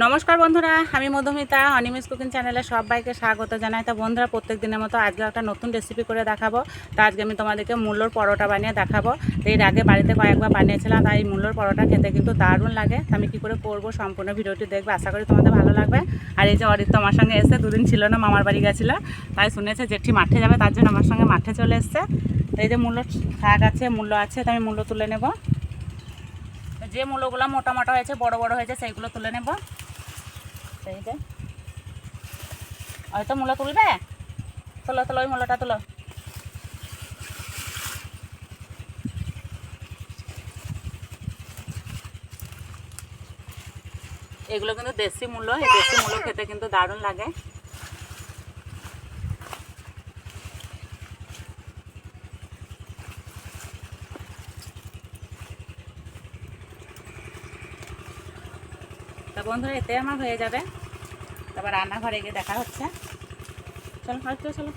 নমস্কার বন্ধুরা, আমি মধুমিতা অনিমিস কুকিং চ্যানেলে সবাইকে স্বাগত জানাই। তা বন্ধুরা প্রত্যেক দিনের মতো আজকে একটা নতুন রেসিপি করে দেখাবো। তা আজকে আমি তোমাদেরকে মূল্যর পরোটা বানিয়ে দেখাবো। তো এর আগে বাড়িতে কয়েকবার বানিয়েছিলাম, তাই এই মূল্যর পরোটা খেতে কিন্তু দারুণ লাগে। আমি কী করে করব, সম্পূর্ণ ভিডিওটি দেখবে, আশা করি তোমাদের ভালো লাগবে। আর এই যে অরিত্য আমার সঙ্গে এসে দুদিন ছিল না, মামার বাড়ি গেছিল, তাই শুনেছে জেঠি মাঠে যাবে, তার জন্য আমার সঙ্গে মাঠে চলে এসছে। তো এই যে মূল্য শাক আছে, মূল্য আছে তো আমি মূল্য তুলে নেব। যে মূল্যগুলো মোটা মোটা হয়েছে, বড় বড় হয়েছে, সেইগুলো তুলে নেব। সেই যে। হয়তো মূলো তুলবে? তোলো তোলো ওই মূলাটা তোলো। এগুলো কিন্তু দেশি মূল্য এই দেশি মূল্য খেতে কিন্তু দারুণ লাগে। বন্ধুরা এতে আমার হয়ে যাবে। তারপর রান্নাঘরে গিয়ে দেখা হচ্ছে। চলো হয়তো চলো।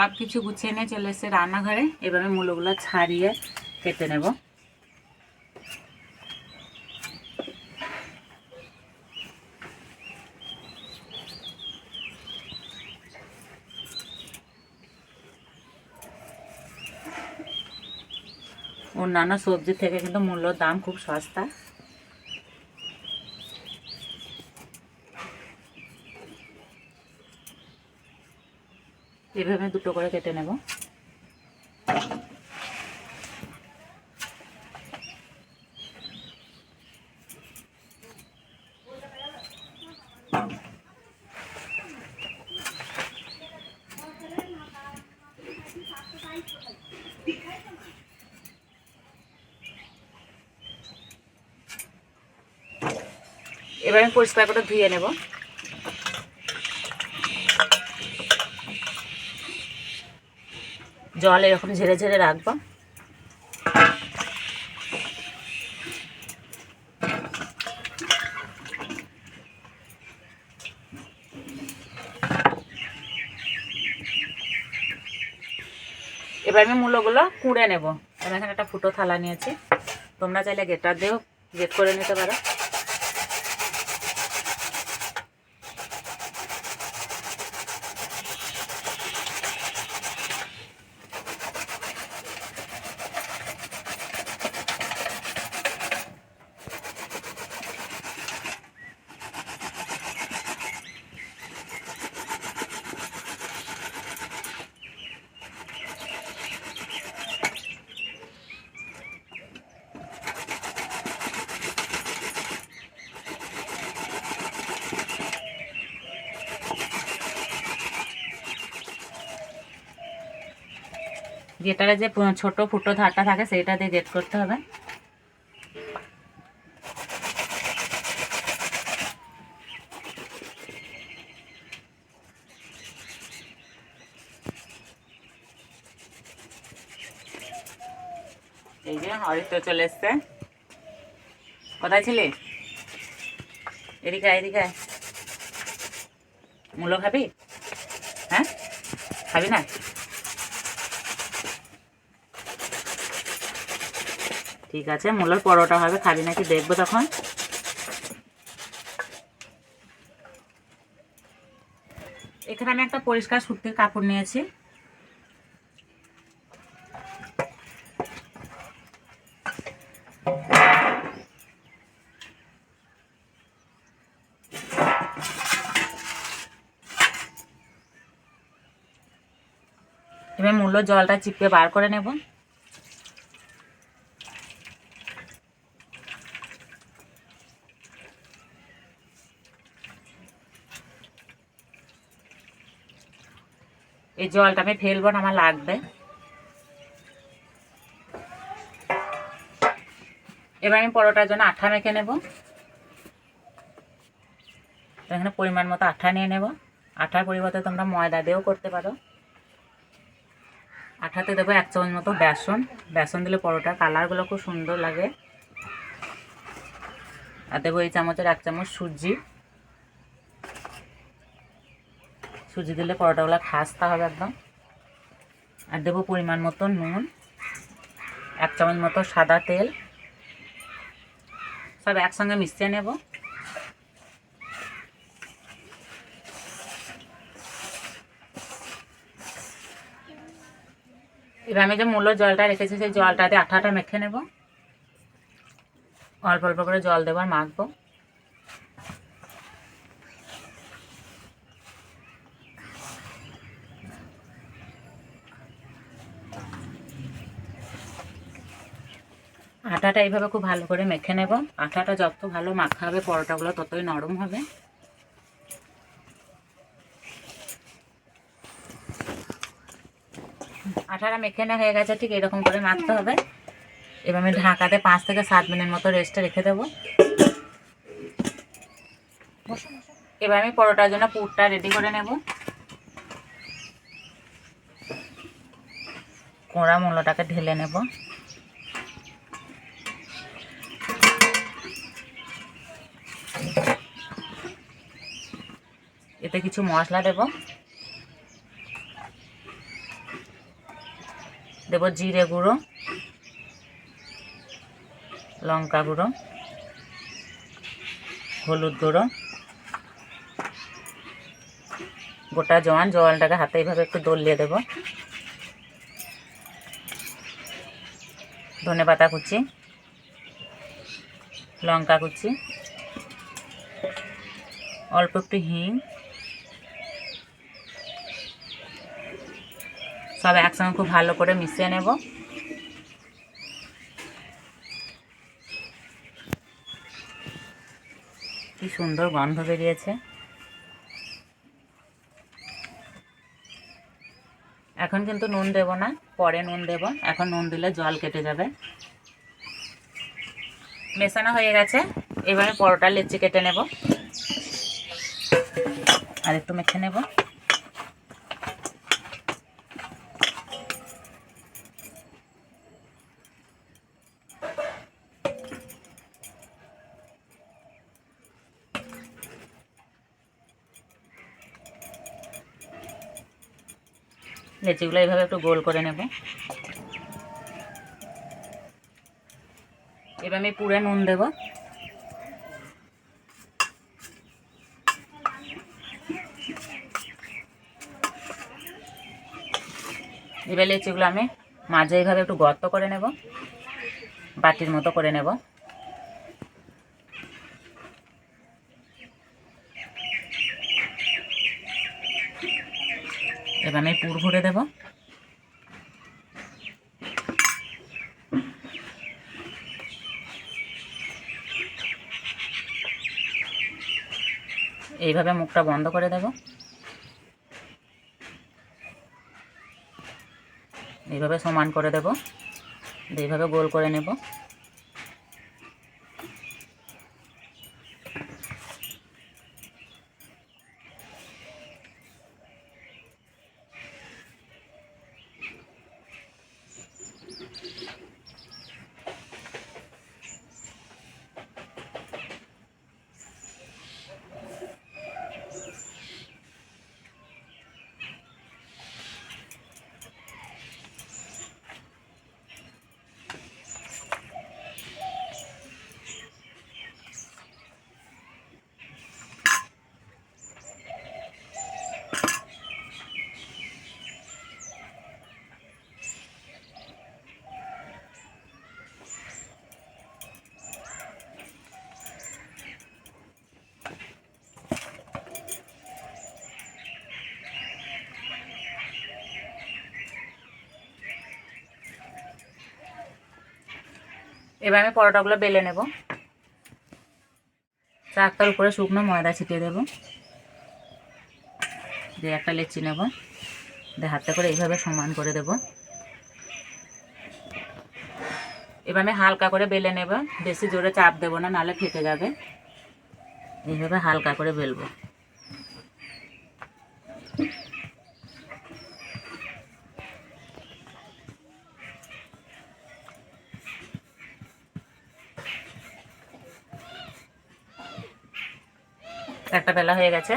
সব কিছু গুছিয়ে নিয়ে চলে এসে রান্নাঘরে। এবার আমি মূলগুলো ছাড়িয়ে কেটে নেব। অন্যান্য সবজি থেকে কিন্তু মূল্যর দাম খুব সস্তা। এভাবে দুটো করে কেটে নেব। এবার আমি পরিষ্কার করে ধুয়ে নেব। জল এরকম ঝেড়ে ঝেড়ে রাখব। এবার আমি মূলগুলো কুড়ে নেব। এখানে একটা ফুটো থালা নিয়েছি। তোমরা চাইলে গেটার দিয়েও গেট করে নিতে পারো। গেটারে যে ছোট ফুটো ধারটা থাকে সেইটা দিয়ে গেট করতে হবে। এই যে হরিত চলে এসছে। কোথায় ছিলি? এদিকে এদিকে। মূলো খাবি? হ্যাঁ? খাবি না? ঠিক আছে, মূলার পরোটা হবে, খাবি নাকি দেখব তখন। এখানে আমি একটা পরিষ্কার সুতির কাপড় নিয়েছি। এবার মূল্য জলটা চিপকে বার করে নেব। এই জলটা আমি ফেলব না, আমার লাগবে। এবার আমি পরোটার জন্য আঠা মেখে নেব। এখানে পরিমাণ মতো আঠা নিয়ে নেব। আঠার পরিবর্তে তোমরা ময়দা দিয়েও করতে পারো। আঠাতে দেবো এক চামচ মতো বেসন। বেসন দিলে পরোটার কালারগুলো খুব সুন্দর লাগে। আর দেবো এই চামচের এক চামচ সুজি। সুজি দিলে পরোটাগুলো খাস্তা হবে একদম। আর দেবো পরিমাণ মতো নুন, এক চামচ মতো সাদা তেল। সব একসঙ্গে মিশিয়ে নেব। এবার আমি যে মূল্য জলটা রেখেছি, সেই জলটাতে আঠাটা মেখে নেব। অল্প অল্প করে জল দেবার মাখবো। আটাটা এইভাবে খুব ভালো করে মেখে নেব। আটাটা যত ভালো মাখা হবে, পরোটাগুলো ততই নরম হবে। আটাটা মেখে না হয়ে গেছে, ঠিক এরকম করে মাখতে হবে। এবার আমি ঢাকাতে পাঁচ থেকে সাত মিনিট মতো রেস্টে রেখে দেবো। এবার আমি পরোটার জন্য পুরটা রেডি করে নেব। কোড়া মূলোটাকে ঢেলে নেব। এতে কিছু মশলা দেব। দেব জিরে গুঁড়ো, লঙ্কা গুঁড়ো, হলুদ গুঁড়ো। গোটা জোয়ান জোয়ানটাকে হাতে এইভাবে একটু দলিয়ে দেব। ধনে পাতা কুচি, লঙ্কা কুচি, অল্প একটু হিং সব একসঙ্গে খুব ভালো করে মিশিয়ে নেব। কি সুন্দর গন্ধ বেরিয়েছে। এখন কিন্তু নুন দেব না, পরে নুন দেব। এখন নুন দিলে জল কেটে যাবে। মেশানো হয়ে গেছে, এবারে পরোটা লেচি কেটে নেব। আর একটু মেখে নেব। লেচিগুলো এইভাবে একটু গোল করে নেব। এবার আমি পুরে নুন দেব। এবার লেচিগুলো আমি মাঝে এইভাবে একটু গর্ত করে নেব, বাটির মতো করে নেব। এবার আমি পুর ভরে দেব। এইভাবে মুখটা বন্ধ করে দেব। এইভাবে সমান করে দেব। এইভাবে গোল করে নেব। এবার আমি পরোটাগুলো বেলে নেব। চাকটার উপরে শুকনো ময়দা ছিটিয়ে দেব। দিয়ে একটা লেচি নেব। দিয়ে হাতটা করে এইভাবে সমান করে দেব। এবার আমি হালকা করে বেলে নেব। বেশি জোরে চাপ দেবো না, নাহলে ফেটে যাবে। এইভাবে হালকা করে বেলবো। একটা বেলা হয়ে গেছে।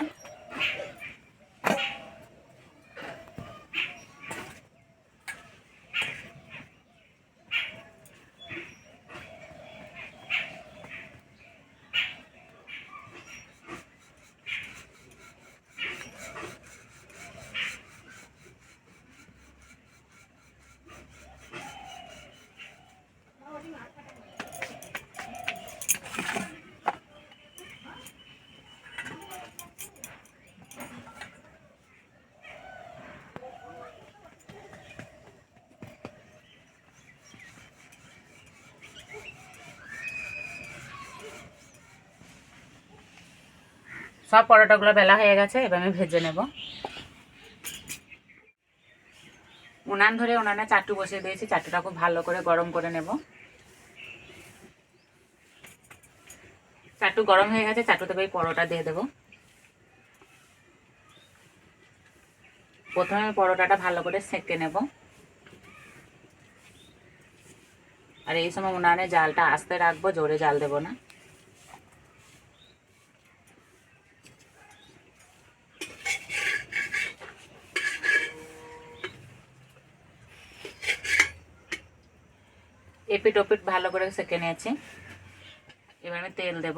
সব পরোটাগুলো বেলা হয়ে গেছে, এবার আমি ভেজে নেব। উনান ধরে উনানে চাটু বসিয়ে দিয়েছি, চাটুটা খুব ভালো করে গরম করে নেব। চাটু গরম হয়ে গেছে চাটুতে এই পরোটা দিয়ে দেবো। প্রথমে পরোটাটা ভালো করে সেঁকে নেব। আর এই সময় উনানে জালটা আস্তে রাখব, জোরে জাল দেবো না। এপিট ওপিট ভালো করে সেঁকে নিয়েছি। এবার আমি তেল দেব।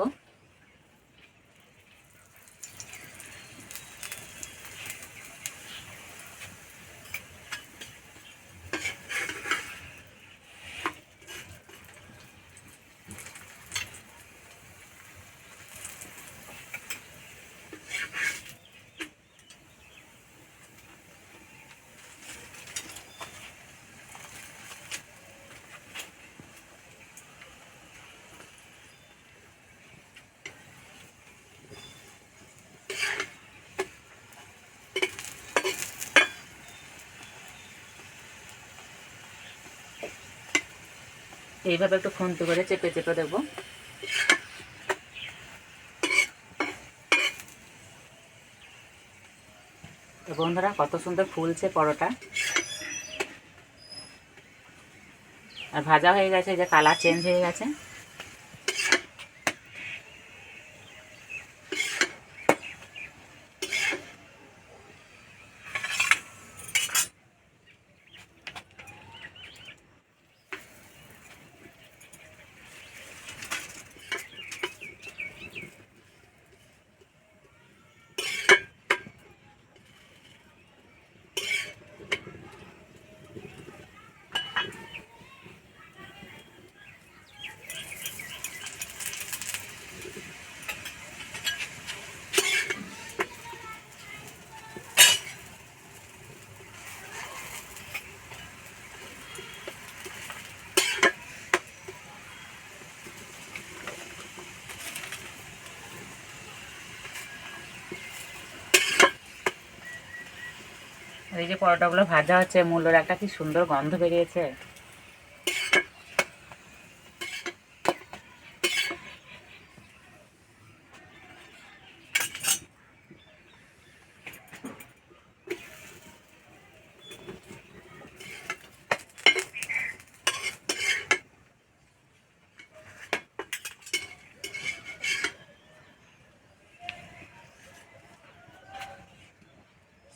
এইভাবে একটু খুন্তি করে চেপে চেপে দেবো। তো বন্ধুরা, কত সুন্দর ফুলছে পরোটা। আর ভাজা হয়ে গেছে যে কালার চেঞ্জ হয়ে গেছে। এই যে পরোটাগুলো ভাজা হচ্ছে মূল্যর একটা কি সুন্দর গন্ধ বেরিয়েছে।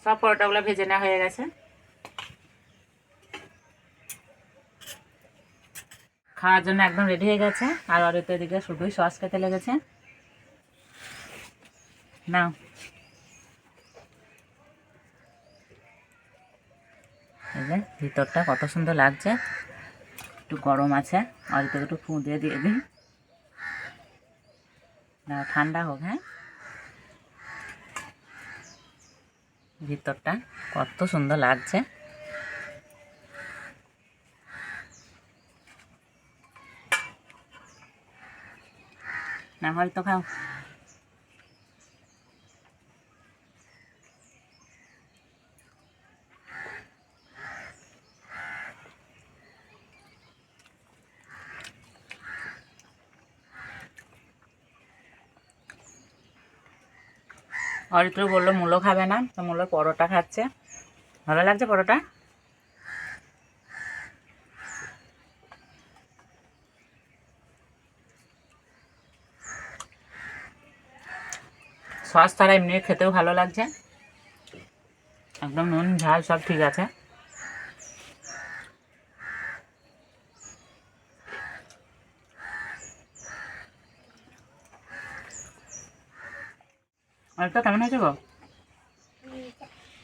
সব পরোটাগুলো ভেজে নেওয়া হয়ে গেছে। খাওয়ার জন্য একদম রেডি হয়ে গেছে। আর অরিত এদিকে শুধুই সস খেতে লেগেছে। না ভিতরটা কত সুন্দর লাগছে। একটু গরম আছে। অরিতকে একটু ফু দিয়ে দিয়ে দিই। ঠান্ডা হোক হ্যাঁ। ভিতরটা কত সুন্দর লাগছে। না হয়তো খাও। অরিত্র বলল, মূলো খাবে না। তো মূলো পরোটা খাচ্ছে। ভালো লাগছে পরোটা? সস তারা এমনি খেতেও ভালো লাগছে। একদম নুন, ঝাল সব ঠিক আছে। আরেকটা কেমন হয়েছে গো?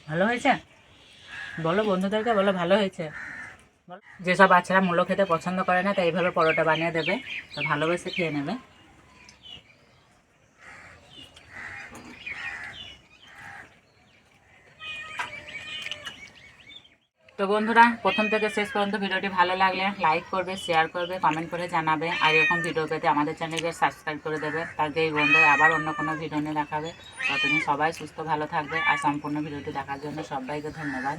ভালো হয়েছে? বলো বন্ধুদেরকে, বলো ভালো হয়েছে? যেসব বাচ্চারা মূল্য খেতে পছন্দ করে না, তাই এইভাবে পরোটা বানিয়ে দেবে। তো ভালোবেসে খেয়ে নেবে। তো বন্ধুরা, প্রথম থেকে শেষ পর্যন্ত ভিডিওটি ভালো লাগলে লাইক করবে শেয়ার করবে কমেন্ট করে জানাবে। আর এরকম ভিডিও পেতে আমাদের চ্যানেলকে সাবস্ক্রাইব করে দেবে। তাকে এই বন্ধু আবার অন্য কোনো ভিডিও নিয়ে দেখাবে। ততদিন সবাই সুস্থ, ভালো থাকবে। আর সম্পূর্ণ ভিডিওটি দেখার জন্য সবাইকে ধন্যবাদ।